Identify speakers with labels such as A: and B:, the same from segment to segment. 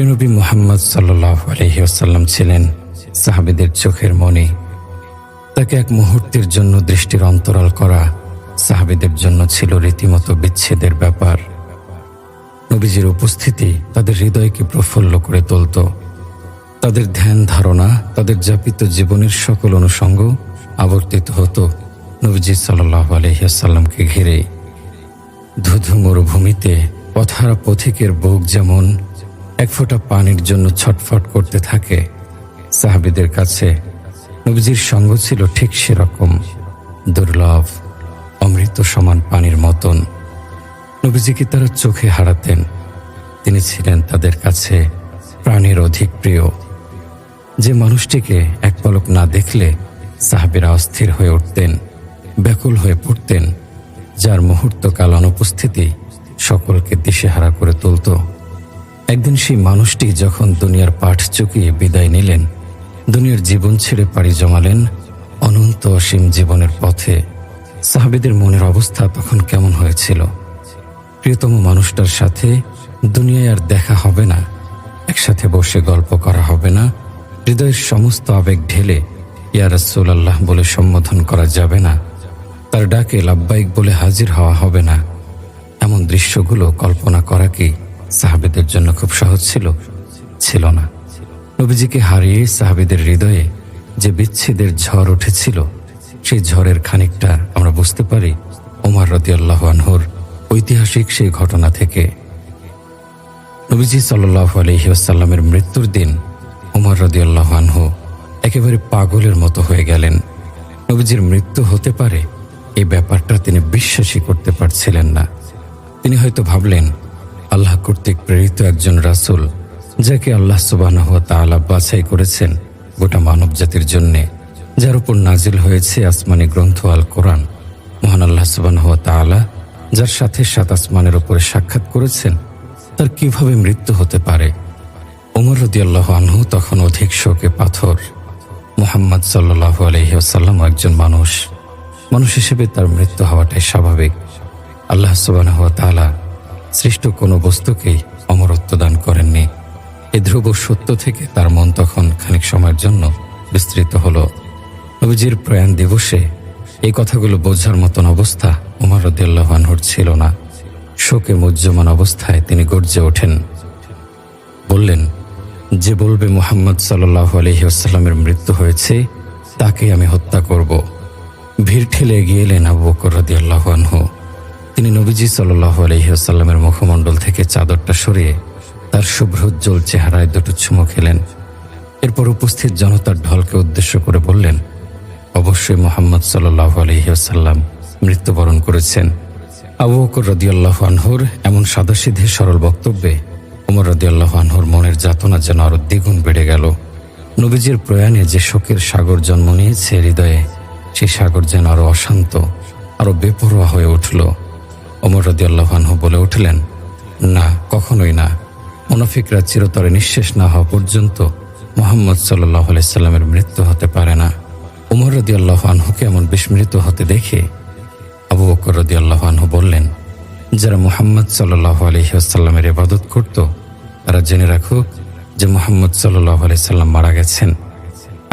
A: প্রিয়নবী মোহাম্মদ সাল্লাহ আলহিউসাল্লাম ছিলেন সাহাবিদের চোখের মনে তাকে এক মুহূর্তের জন্য দৃষ্টির অন্তরাল করা সাহাবিদের জন্য ছিল রীতিমতো বিচ্ছেদের ব্যাপার। নবীজির উপস্থিতি তাদের হৃদয়কে প্রফুল্ল করে তুলত। তাদের ধ্যান ধারণা, তাদের যাপিত জীবনের সকল অনুষঙ্গ আবর্তিত হতো নবীজি সাল্লাহ আলহিহাসাল্লামকে ঘিরে। ধুধু মরুভূমিতে পথারা পথিকের বুক যেমন এক ফোঁটা পানির জন্য ছটফট করতে থাকে। সাহাবিদের কাছে নবীজির সঙ্গ ছিল ঠিক সেরকম। দুর্লভ, অমৃত সমান পানির মতন। নবীজিকে তারা চোখে হারাতেন? তিনি ছিলেন তাদের কাছে প্রাণের অধিক প্রিয়। যে মানুষটিকে এক পলক না দেখলে সাহাবিরা অস্থির হয়ে উঠতেন, ব্যাকুল হয়ে পড়তেন, যার মুহূর্তকাল অনুপস্থিতি সকলকে দিশেহারা করে তুলত। একদিন সেই মানুষটি যখন দুনিয়ার পাঠ চুকিয়ে বিদায় নিলেন, দুনিয়ার জীবন ছেড়ে পাড়ি জমালেন, অনন্ত অসীম জীবনের পথে সাহাবিদের মনের অবস্থা তখন কেমন হয়েছিল? প্রিয়তম মানুষটার সাথে দুনিয়ায় আর দেখা হবে না, একসাথে বসে গল্প করা হবে না, হৃদয়ের সমস্ত আবেগ ঢেলে ইয়া রাসূলুল্লাহ বলে সম্বোধন করা যাবে না, তার ডাকে লাব্বাইক বলে হাজির হওয়া হবে না। এমন দৃশ্যগুলো কল্পনা করা কি সাহাবিদের জন্য খুব সহজ ছিল ছিল না। নবীজিকে হারিয়ে সাহাবিদের হৃদয়ে যে বিচ্ছেদের ঝড় উঠেছিল, সেই ঝড়ের খানিকটা আমরা বুঝতে পারি ওমর রদিয়াল্লাহ আনহুর ঐতিহাসিক সেই ঘটনা থেকে। নবীজি সাল্লাহ আলহিউসাল্লামের মৃত্যুর দিন উমর রদিয়াল্লাহ আনহু একেবারে পাগলের মতো হয়ে গেলেন। নবীজির মৃত্যু হতে পারে এই ব্যাপারটা তিনি বিশ্বাসই করতে পারছিলেন না। তিনি হয়তো ভাবলেন আল্লাহ কর্তৃক প্রেরিত একজন রাসূল, যাকে আল্লাহ সুবাহ তাআলা বাছাই করেছেন গোটা মানব জাতির জন্যে, যার উপর নাজিল হয়েছে আসমানি গ্রন্থ আল কোরআন মহান আল্লাহ সুবাহ তাআলা যার সাথে সাত আসমানের উপরে সাক্ষাৎ করেছেন, তার কীভাবে মৃত্যু হতে পারে? ওমর রদিয়াল্লাহ আনহু তখন অধিক শোকে পাথর। মোহাম্মদ সাল্লাহ আলহিহাসাল্লাম একজন মানুষ। মানুষ হিসেবে তার মৃত্যু হওয়াটাই স্বাভাবিক। আল্লাহ সুবাহ তাআলা সৃষ্ট কোনো বস্তুকেই অমরত্ব দান করেননি। এ ধ্রুব সত্য থেকে তার মন তখন খানিক সময়ের জন্য বিস্তৃত হলো। নবীজির প্রয়াণ দিবসে এই কথাগুলো বোঝার মতন অবস্থা উমর রদিয়াল্লাহ ছিল না। শোকে মুজ্জমান অবস্থায় তিনি গর্জে ওঠেন। বললেন, যে বলবে মোহাম্মদ সাল্লাহ আলহিউসাল্লামের মৃত্যু হয়েছে, তাকে আমি হত্যা করব। ভিড় ঠেলে এগিয়ে এলেন আবু বকর রাদিয়াল্লাহু আনহু। তিনি নবীজি সাল্লাহ আলহিউসাল্লামের মুখমণ্ডল থেকে চাদরটা সরিয়ে তার শুভ্রোজ্জ্বল চেহারায় দুটো চুমো খেলেন। এরপর উপস্থিত জনতার ঢলকে উদ্দেশ্য করে বললেন, অবশ্যই মোহাম্মদ সাল্লাহ আলহিউসাল্লাম মৃত্যুবরণ করেছেন। আবু বকর রদিয়াল্লাহ আনহুর এমন সাদাসিধে সরল বক্তব্যে ওমর রদিয়াল্লাহ আনহুর মনের যাতনা যেন আরও দ্বিগুণ বেড়ে গেল। নবীজির প্রয়াণে যে শোকের সাগর জন্ম নিয়েছে, হৃদয়ে সেই সাগর যেন আরও অশান্ত আরও বেপরোয়া হয়ে উঠল। ওমর রদিয়াল্লাহ আনহু বলে উঠলেন, না, কখনোই না। মুনাফিকরা চিরতরে নিঃশেষ না হওয়া পর্যন্ত মোহাম্মদ সাল্লাহ আলাইসাল্লামের মৃত্যু হতে পারে না। উমর রদিয়াল্লাহ আনহুকে এমন বিস্মৃত হতে দেখে আবু বকর রদি আল্লাহ বললেন, যারা মুহাম্মদ সাল্লাহ আলহিহাসাল্লামের ইবাদত করত, তারা জেনে রাখুক যে মোহাম্মদ সাল্লাহ আলাইসাল্লাম মারা গেছেন।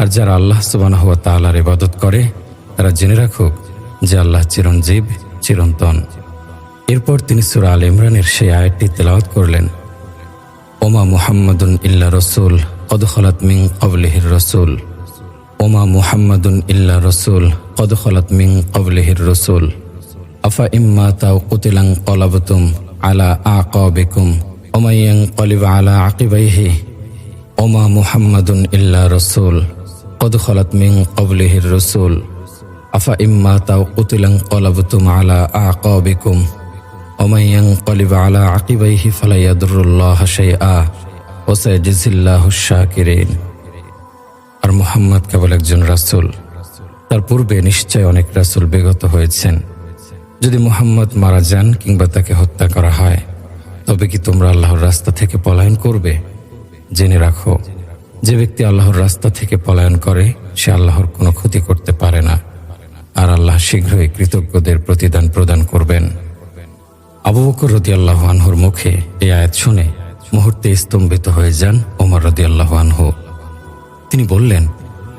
A: আর যারা আল্লাহ সুবানাহ তাআলার ইবাদত করে, তারা জেনে রাখুক যে আল্লাহ চিরঞ্জীব, চিরন্তন। এরপর তিনি সুরা আল ইমরানের সেই আয়াতটি তেলাওয়াত করলেন। ওমা মুহাম্মাদুন ইল্লা রসুল, কদ খলাত মিং কবলিহির রসুল। ওমা মুহাম্মাদুন ইল্লা রসুল, কদ খলাত মিং কবলিহির রসুল। আফা ইম্মা তাও কুতিলাং কলাবতুম আলা আকাবিকুম ওমাইয়াং কলিব আলা আকিবাইহি। ওমা মুহাম্মাদুন ইল্লা রসুল, কদ খলাত মিং কবলিহির রসুল। আফা ইম্মা তাও কুতিলাং কলাবতুম আলা আকাবিকুম ওমাইয়াং কলিব আলা আকিবাইহি ফালাইয়াদুরুল্লাহ শাইআ ওসাইজিল্লাহু শাকিরিন আর মোহাম্মদ কেবল একজন রাসূল। তার পূর্বে নিশ্চয় অনেক রাসূল বিগত হয়েছেন। যদি মুহাম্মদ মারা যান কিংবা তাকে হত্যা করা হয়, তবে কি তোমরা আল্লাহর রাস্তা থেকে পলায়ন করবে? জেনে রাখো, যে ব্যক্তি আল্লাহর রাস্তা থেকে পলায়ন করে, সে আল্লাহর কোনো ক্ষতি করতে পারে না। আর আল্লাহ শীঘ্রই কৃতজ্ঞদের প্রতিদান প্রদান করবেন। আবু বকর রদি আল্লাহ আনহুর মুখে এই আয়াত শুনে মুহূর্তে স্তম্ভিত হয়ে যান ওমর রদিয়াল্লাহ আনহু। তিনি বললেন,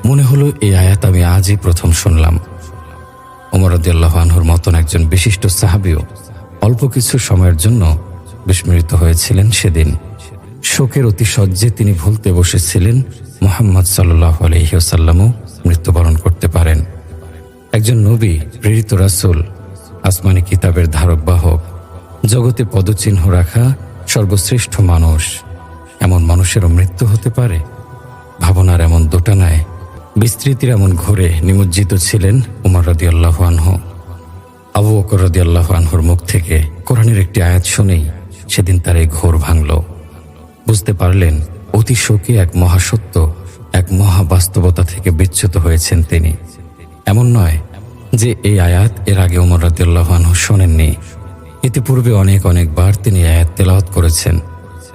A: মনে হলো এই আয়াত আমি আজই প্রথম শুনলাম। ওমর রদিয়াল্লাহ আনহুর মতন একজন বিশিষ্ট সাহাবিও অল্প কিছু সময়ের জন্য বিস্মৃত হয়েছিলেন সেদিন। শোকের অতি সহ্যে তিনি ভুলতে বসেছিলেন, মোহাম্মদ সাল্লাহ আলহিউসাল্লামও মৃত্যুবরণ করতে পারেন। একজন নবী, প্রেরিত রাসুল, আসমানি কিতাবের ধারক বাহক জগতে পদচিহ্ন রাখা সর্বশ্রেষ্ঠ মানুষ। এমন মানুষেরও মৃত্যু হতে পারে। ভাবনার এমন দোটানায় বিস্তৃতির এমন ঘোরে নিমজ্জিত ছিলেন উমর রদি আল্লাহ আনহু। আবু রদি আল্লাহ আনহুর মুখ থেকে কোরআনের একটি আয়াত শুনেই সেদিন তার এই ঘোর ভাঙল। বুঝতে পারলেন, অতি শোকে এক মহাসত্য, এক মহাবাস্তবতা থেকে বিচ্যুত হয়েছেন তিনি। এমন নয় যে এই আয়াত এর আগে উমর রাদিয়াল্লাহু আনহু শোনেননি। ইতিপূর্বে অনেক অনেকবার তিনি আয়াত তেলাওয়াত করেছেন।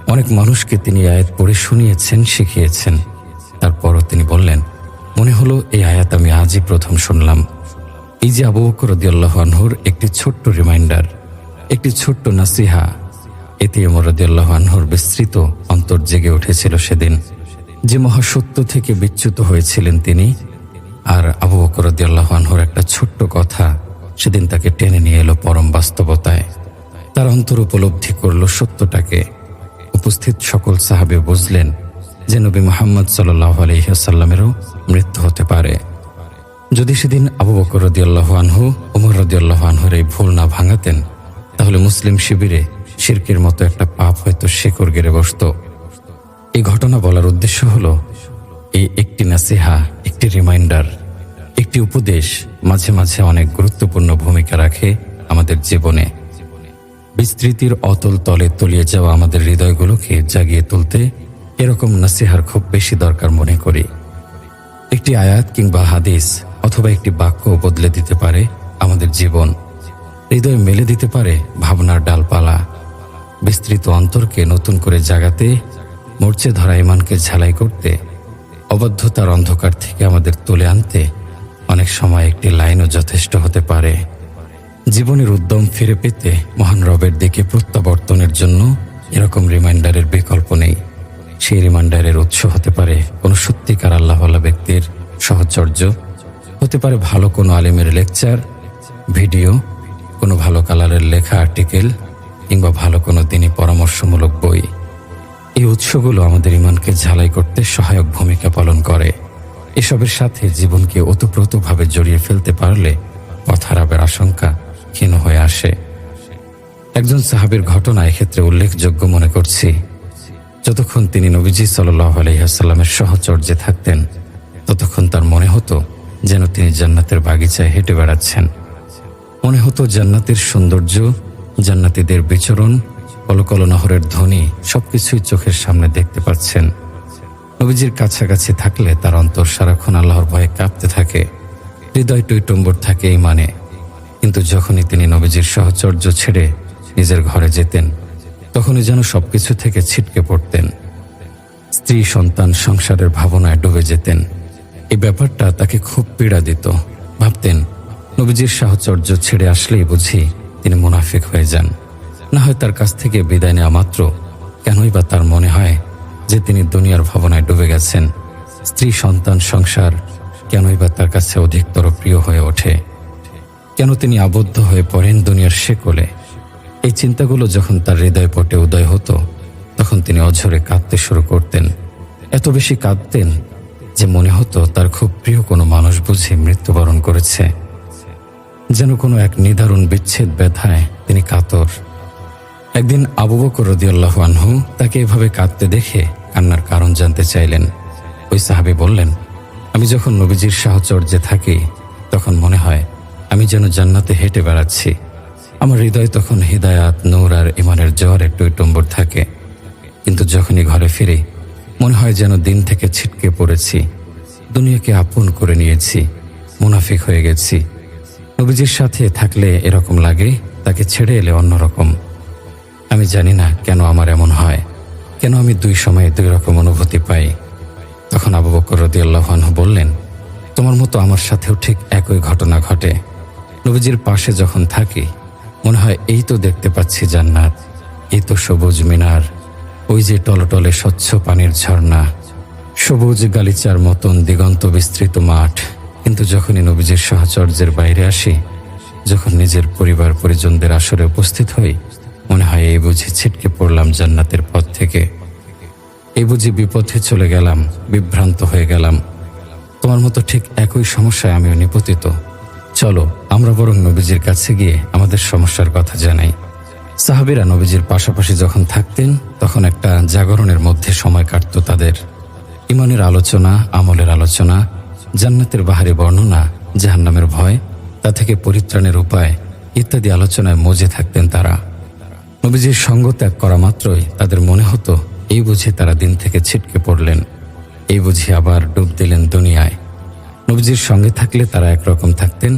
A: অনেক মানুষকে তিনি আয়াত পড়ে শুনিয়েছেন, শিখিয়েছেন। তারপরও তিনি বললেন, মনে হলো এই আয়াত আমি আজই প্রথম শুনলাম। এই যে আবু বকর আনহুর একটি ছোট্ট রিমাইন্ডার, একটি ছোট্ট নাসিহা, এতে ওমর আনহুর বিস্তৃত অন্তর জেগে উঠেছিল সেদিন। যে মহাসত্য থেকে বিচ্যুত হয়েছিলেন তিনি, আর আবু বকর আনহুর একটা ছোট্ট কথা সেদিন তাকে টেনে নিয়ে এলো পরম বাস্তবতায়। তার অন্তর উপলব্ধি করল সত্যটাকে। উপস্থিত সকল সাহাবে বুঝলেন যে নবী মোহাম্মদ সাল্লাহ আলহিহাসাল্লামেরও মৃত্যু হতে পারে। যদি সেদিন আবু বকর রদিয়াল্লাহ আনহু, উমর রদিয়াল্লাহ আনহুর এই ভুল না ভাঙাতেন, তাহলে মুসলিম শিবিরে শিরকের মতো একটা পাপ হয়তো শেকড় গেড়ে বসত। এই ঘটনা বলার উদ্দেশ্য হলো, এই একটি নাসিহা, একটি রিমাইন্ডার। একটি উপদেশ মাঝে মাঝে অনেক গুরুত্বপূর্ণ ভূমিকা রাখে আমাদের জীবনে। বিস্তৃতির অতল তলে তলিয়ে যাওয়া আমাদের হৃদয়গুলোকে জাগিয়ে তুলতে এরকম নাসিহার খুব বেশি দরকার মনে করি। একটি আয়াত কিংবা হাদিস অথবা একটি বাক্য বদলে দিতে পারে আমাদের জীবন। হৃদয় মেলে দিতে পারে ভাবনার ডালপালা। বিস্তৃত অন্তরকে নতুন করে জাগাতে, মরচে ধরা ইমানকে ঝালাই করতে অবদ্ধতার অন্ধকার থেকে আমাদের তুলে আনতে অনেক সময় একটি লাইনও যথেষ্ট হতে পারে। জীবনের উদ্যম ফিরে পেতে মহান রবের দিকে প্রত্যাবর্তনের জন্য এরকম রিমাইন্ডারের বিকল্প নেই। সেই রিমাইন্ডারের উৎস হতে পারে কোনো সত্যিকার আল্লাহওয়ালা ব্যক্তির সহচর্য, হতে পারে ভালো কোনো আলিমের লেকচার, ভিডিও, কোনো ভালো কালারের লেখা আর্টিকেল, কিংবা ভালো কোনো দিনই পরামর্শমূলক বই। এই উৎসগুলো আমাদের ইমানকে ঝালাই করতে সহায়ক ভূমিকা পালন করে। এসবের সাথে জীবনকে ওতপ্রোতভাবে জড়িয়ে ফেলতে পারলে পথ হারাবের আশঙ্কা ক্ষীণ হয়ে আসে। একজন সাহাবের ঘটনা এক্ষেত্রে উল্লেখযোগ্য মনে করছি। যতক্ষণ তিনি নবীজি সাল্লাহ সহচর্যে থাকতেন, ততক্ষণ তার মনে হতো যেন তিনি জান্নাতের বাগিচায় হেঁটে বেড়াচ্ছেন। মনে হতো জান্নাতের সৌন্দর্য, জান্নাতীদের বিচরণ কলকল নহরের ধ্বনি সবকিছুই চোখের সামনে দেখতে পাচ্ছেন। নবীজির কাছাকাছি থাকলে তার অন্তর সারাক্ষণ আল্লাহর ভয়ে কাঁপতে থাকে, হৃদয় টৈটম্বর থাকে এই মানে কিন্তু যখনই তিনি নবীজির সহচর্য ছেড়ে নিজের ঘরে যেতেন, তখনই যেন সবকিছু থেকে ছিটকে পড়তেন। স্ত্রী, সন্তান, সংসারের ভাবনায় ডুবে যেতেন। এই ব্যাপারটা তাকে খুব পীড়া দিত। ভাবতেন, নবীজির সাহচর্য ছেড়ে আসলেই বুঝি তিনি মুনাফিক হয়ে যান। না হয় তার কাছ থেকে বিদায় নেওয়া মাত্র, কেনই বা তার মনে হয় তিনি দুনিয়ার ভাবনায় ডুবে গেছেন, স্ত্রী, সন্তান, সংসার, কেনই বা তার কাছে অধিকতর প্রিয় হয়ে ওঠে? কেন তিনি আবদ্ধ হয়ে পড়েন দুনিয়ার শেকলে এই চিন্তাগুলো যখন তার হৃদয় পটে উদয় হতো, তখন তিনি অঝরে কাঁদতে শুরু করতেন। এত বেশি কাঁদতেন যে মনে হতো তার খুব প্রিয় কোনো মানুষ বুঝি মৃত্যুবরণ করেছে। যেন কোনো এক নিদারুণ বিচ্ছেদ ব্যথায় তিনি কাতর। একদিন আবু বকর রদিয়াল্লাহু আনহু তাকে এভাবে কাঁদতে দেখে কান্নার কারণ জানতে চাইলেন। ওই সাহাবি বললেন, আমি যখন নবীজির সাহচর্যে থাকি, তখন মনে হয় আমি যেন জান্নাতে হেঁটে বেড়াচ্ছি। আমার হৃদয় তখন হৃদায়াত, নূর আর ইমানের জোয়ার একটু টম্বর থাকে। কিন্তু যখনই ঘরে ফিরি, মনে হয় যেন দিন থেকে ছিটকে পড়েছি। দুনিয়াকে আপন করে নিয়েছি, মুনাফিক হয়ে গেছি। নবীজির সাথে থাকলে এরকম লাগে, তাকে ছেড়ে এলে অন্যরকম। আমি জানি না কেন আমার এমন হয়। কেন আমি দুই সময়ে দুই রকম অনুভূতি পাই? তখন আবু বকর রদিয়াল্লাহানহু বললেন, তোমার মতো আমার সাথেও ঠিক একই ঘটনা ঘটে। নবীজির পাশে যখন থাকি, মনে হয় এই তো দেখতে পাচ্ছি জান্নাত, এই তো সবুজ মিনার, ওই যে টলটলে স্বচ্ছ পানির ঝর্ণা, সবুজ গালিচার মতন দিগন্ত বিস্তৃত মাঠ। কিন্তু যখনই নবীজির সাহচর্যের বাইরে আসি, যখন নিজের পরিবার পরিজনদের আসরে উপস্থিত হই হয় এই বুঝি ছিটকে পড়লাম জান্নাতের পথ থেকে। এই বুঝি বিপথে চলে গেলাম, বিভ্রান্ত হয়ে গেলাম। তোমার মতো ঠিক একই সমস্যায় আমিও নিপতিত। চলো, আমরা বরং নবীজির কাছে গিয়ে আমাদের সমস্যার কথা জানাই। সাহাবিরা নবীজির পাশাপাশি যখন থাকতেন, তখন একটা জাগরণের মধ্যে সময় কাটতো তাদের। ইমানের আলোচনা, আমলের আলোচনা, জান্নাতের বাহারি বর্ণনা, জাহান্নামের ভয়, তা থেকে পরিত্রাণের উপায় ইত্যাদি আলোচনায় মজে থাকতেন তারা। নবীজির সঙ্গ ত্যাগ করা মাত্রই তাদের মনে হতো, এই বুঝি তারা দিন থেকে ছিটকে পড়লেন, এই বুঝি আবার ডুব দিলেন দুনিয়ায়। নবীজির সঙ্গে থাকলে তারা একরকম থাকতেন,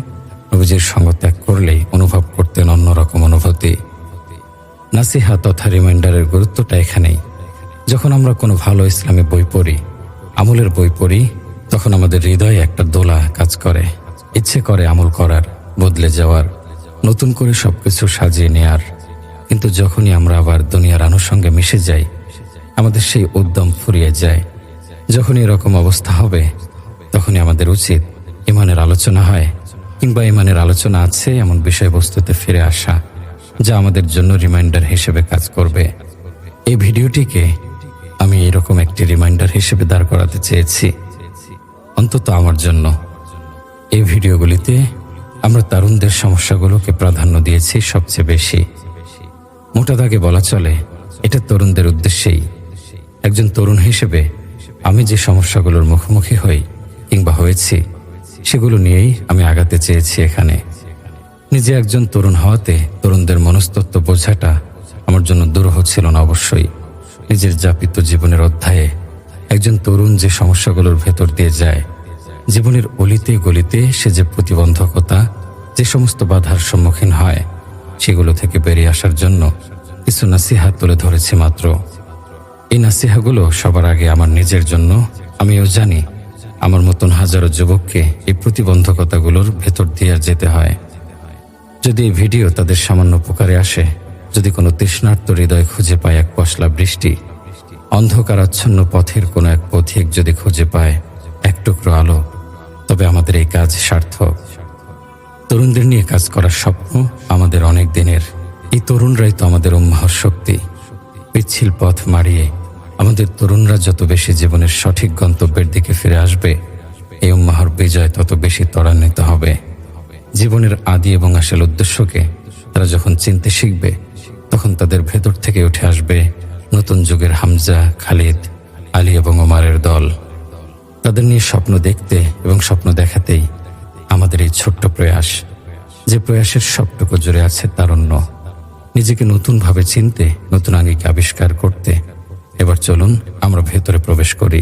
A: নবীজির সঙ্গ ত্যাগ করলেই অনুভব করতেন অন্যরকম অনুভূতি। নাসিহা তথা রিমাইন্ডারের গুরুত্বটা এখানেই। যখন আমরা কোনো ভালো ইসলামী বই পড়ি, আমলের বই পড়ি, তখন আমাদের হৃদয়ে একটা দোলা কাজ করে। ইচ্ছে করে আমল করার, বদলে যাওয়ার, নতুন করে সবকিছু সাজিয়ে নেয়ার। কিন্তু যখনই আমরা আবার দুনিয়ার আনুষঙ্গে মিশে যাই, আমাদের সেই উদ্যম ফুরিয়ে যায়। যখন এরকম অবস্থা হবে, তখনই আমাদের উচিত ইমানের আলোচনা হয়, কিংবা ইমানের আলোচনা আছে এমন বিষয়বস্তুতে ফিরে আসা, যা আমাদের জন্য রিমাইন্ডার হিসেবে কাজ করবে। এই ভিডিওটিকে আমি এরকম একটি রিমাইন্ডার হিসেবে দাঁড় করাতে চেয়েছি। অন্তত আমার জন্য। এই ভিডিওগুলিতে আমরা তরুণদের সমস্যাগুলোকে প্রাধান্য দিয়েছি সবচেয়ে বেশি। মোটা দাগে বলা চলে, এটা তরুণদের উদ্দেশ্যেই। একজন তরুণ হিসেবে আমি যে সমস্যাগুলোর মুখোমুখি হই কিংবা হয়েছি, সেগুলো নিয়েই আমি আগাতে চেয়েছি এখানে। নিজে একজন তরুণ হওয়াতে তরুণদের মনস্তত্ব বোঝাটা আমার জন্য দুরূহ ছিল না অবশ্যই। নিজের যাপিত জীবনের অধ্যায়ে একজন তরুণ যে সমস্যাগুলোর ভেতর দিয়ে যায়, জীবনের অলিতে গলিতে সে যে প্রতিবন্ধকতা, যে সমস্ত বাধার সম্মুখীন হয় সেগুলো থেকে বেরিয়ে আসার জন্য কিছু নাসিহা তুলে ধরেছি মাত্র। এই নাসিহাগুলো সবার আগে আমার নিজের জন্য। আমিও জানি আমার মতন হাজারো যুবককে এই প্রতিবন্ধকতাগুলোর ভেতর দিয়ে যেতে হয়। যদি এই ভিডিও তাদের সামান্য উপকারে আসে, যদি কোনো তৃষ্ণার্ত হৃদয় খুঁজে পায় এক পশলা বৃষ্টি অন্ধকারাচ্ছন্ন পথের কোনো এক পথিক যদি খুঁজে পায় এক টুকরো আলো, তবে আমাদের এই কাজ সার্থক। তরুণদের নিয়ে কাজ করার স্বপ্ন আমাদের অনেক দিনের। এই তরুণরাই তো আমাদের উম্মাহর শক্তি। পিচ্ছিল পথ মারিয়ে আমাদের তরুণরা যত বেশি জীবনের সঠিক গন্তব্যের দিকে ফিরে আসবে, এই উম্মাহর বিজয় তত বেশি ত্বরান্বিত হবে। জীবনের আদি এবং আসল উদ্দেশ্যকে তারা যখন চিনতে শিখবে, তখন তাদের ভেতর থেকে উঠে আসবে নতুন যুগের হামজা, খালিদ, আলী এবং ওমারের দল। তাদের নিয়ে স্বপ্ন দেখতে এবং স্বপ্ন দেখাতেই আমাদের এই ছোট্ট প্রয়াস, যে প্রয়াসের সবটুকু জুড়ে আছে তারণ্য। নিজেকে নতুনভাবে চিনতে, নতুন আঙ্গিকে আবিষ্কার করতে। এবার চলুন, আমরা ভেতরে প্রবেশ করি।